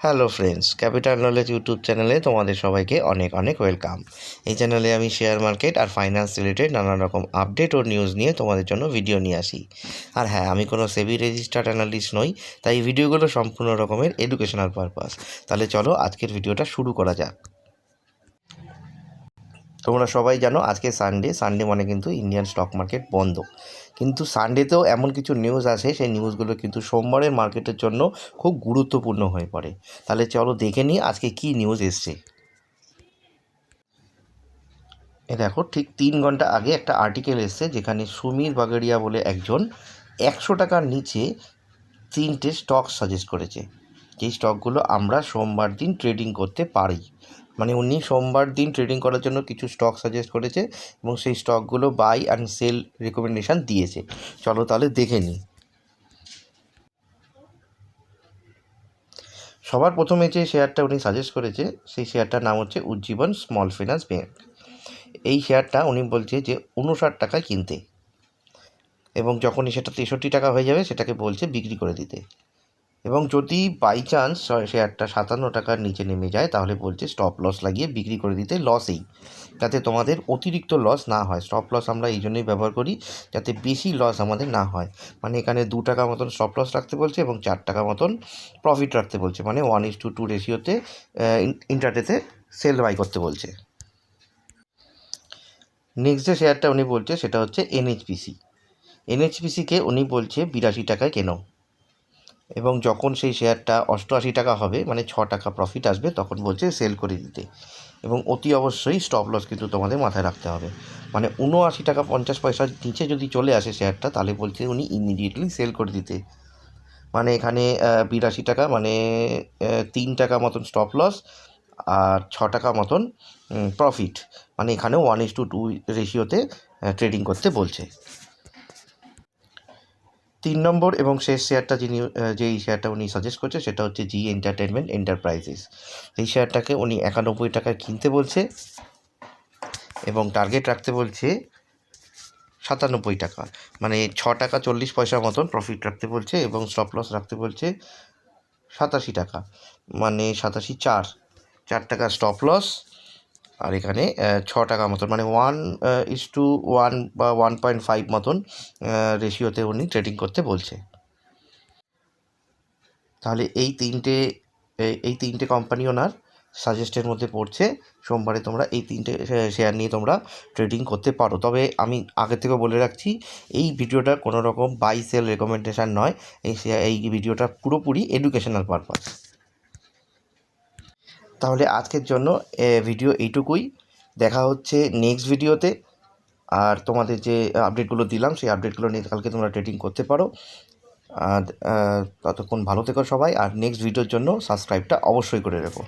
Hello friends capital knowledge YouTube চ্যানেলে তোমাদের সবাইকে অনেক অনেক ওয়েলকাম এই চ্যানেলে আমি শেয়ার মার্কেট আর ফাইন্যান্স রিলেটেড নানান রকম আপডেট ও নিউজ নিয়ে তোমাদের জন্য ভিডিও নিয়ে আসি। আর হ্যাঁ আমি কোনো সেবি রেজিস্টার্ড অ্যানালিস্ট নই, তাই ভিডিওগুলো সম্পূর্ণ রকমের এডুকেশনাল পারপাস তাহলে চলো আজকের ভিডিওটা শুরু করা যাক। তোমরা সবাই জানো আজকে সানডে সানডে মানে কিন্তু ইন্ডিয়ান স্টক মার্কেট বন্ধ। কিন্তু সানডেতেও এমন কিছু নিউজ আসে, সেই নিউজগুলো কিন্তু সোমবারের মার্কেটের জন্য খুব গুরুত্বপূর্ণ হয়ে পড়ে। তাহলে চলো দেখে নিই আজকে কি নিউজ এসছে। এ দেখো, ঠিক তিন ঘণ্টা আগে একটা আর্টিকেল এসছে যেখানে সুমির বাগেরিয়া বলে একজন একশো টাকার নিচে তিনটে স্টক সাজেস্ট করেছে। যেই স্টকগুলো আমরা সোমবার দিন ট্রেডিং করতে পারি। মানে উনি সোমবার দিন ট্রেডিং করার জন্য কিছু স্টক সাজেস্ট করেছে এবং সেই স্টকগুলো বাই অ্যান্ড সেল রেকমেন্ডেশন দিয়েছে। চলো তাহলে দেখে নিই। সবার প্রথমে যে শেয়ারটা উনি সাজেস্ট করেছে, সেই শেয়ারটার নাম হচ্ছে উজ্জীবন স্মল ফিনান্স ব্যাঙ্ক এই শেয়ারটা উনি বলছে যে উনষাট টাকায় কিনতে এবং যখনই সেটা তেষট্টি টাকা হয়ে যাবে সেটাকে বলছে বিক্রি করে দিতে। এবং যদি বাই চান্স শেয়ারটা সাতান্ন টাকার নিচে নেমে যায়, তাহলে বলছে স্টপ লস লাগিয়ে বিক্রি করে দিতে লসেই যাতে তোমাদের অতিরিক্ত লস না হয়। স্টপ লস আমরা এই জন্যই ব্যবহার করি, যাতে বেশি লস আমাদের না হয়। মানে এখানে দু টাকা মতন স্টপ লস রাখতে বলছে এবং চার টাকা মতন প্রফিট রাখতে বলছে। মানে ওয়ান ইস টু টু রেশিওতে ইন্টারডেতে সেল বাই করতে বলছে। নেক্সট যে শেয়ারটা উনি বলছে, সেটা হচ্ছে এনএইচপিসি এনএইচপিসিকে উনি বলছে বিরাশি টাকায় কেনো। এবং যখন সেই শেয়ারটা অষ্টআশি টাকা হবে মানে ছ টাকা প্রফিট আসবে, তখন বলছে সেল করে দিতে। এবং অতি অবশ্যই স্টপ লস কিন্তু তোমাদের মাথায় রাখতে হবে। মানে উনআশি টাকা পঞ্চাশ পয়সার নিচে যদি চলে আসে শেয়ারটা, তাহলে বলছে উনি ইমিডিয়েটলি সেল করে দিতে। মানে এখানে বিরাশি টাকা মানে তিন টাকা মতন স্টপ লস আর ছ টাকা মতন প্রফিট মানে এখানে ওয়ান ইস টু টু রেশিওতে ট্রেডিং করতে বলছে। তিন নম্বর এবং শেষ শেয়ারটা যিনি যেই শেয়ারটা উনি সাজেস্ট করছে সেটা হচ্ছে জি এন্টারটেনমেন্ট এন্টারপ্রাইজেস এই শেয়ারটাকে উনি একানব্বই টাকায় কিনতে বলছে এবং টার্গেট রাখতে বলছে সাতানব্বই টাকা। মানে ছ টাকা চল্লিশ পয়সা মতন প্রফিট রাখতে বলছে এবং স্টপ লস রাখতে বলছে সাতাশি টাকা। মানে সাতাশি চার চার টাকা স্টপ লস আর এখানে ছ টাকা মতন মানে ওয়ান ইস টু ওয়ান বা ওয়ান পয়েন্ট ফাইভ মতন রেশিওতে উনি ট্রেডিং করতে বলছে। তাহলে এই তিনটে এই তিনটে কোম্পানি ওনার সাজেস্টের মধ্যে পড়ছে, সোমবারে তোমরা এই তিনটে শেয়ার নিয়ে তোমরা ট্রেডিং করতে পারো। তবে আমি আগে থেকে বলে রাখছি, এই ভিডিওটা কোনো রকম বাই সেল রেকমেন্ডেশান নয়, এই এই ভিডিওটা পুরোপুরি এডুকেশনাল পারপাস তাহলে আজকের জন্য ভিডিও এইটুকুই। দেখা হচ্ছে নেক্সট ভিডিওতে আর তোমাদের যে আপডেটগুলো দিলাম, সেই আপডেটগুলো নিয়ে কালকে তোমরা ট্রেডিং করতে পারো। আর ততক্ষণ ভালো থেকো সবাই। আর নেক্সট ভিডিওর জন্য সাবস্ক্রাইবটা অবশ্যই করে রেখো।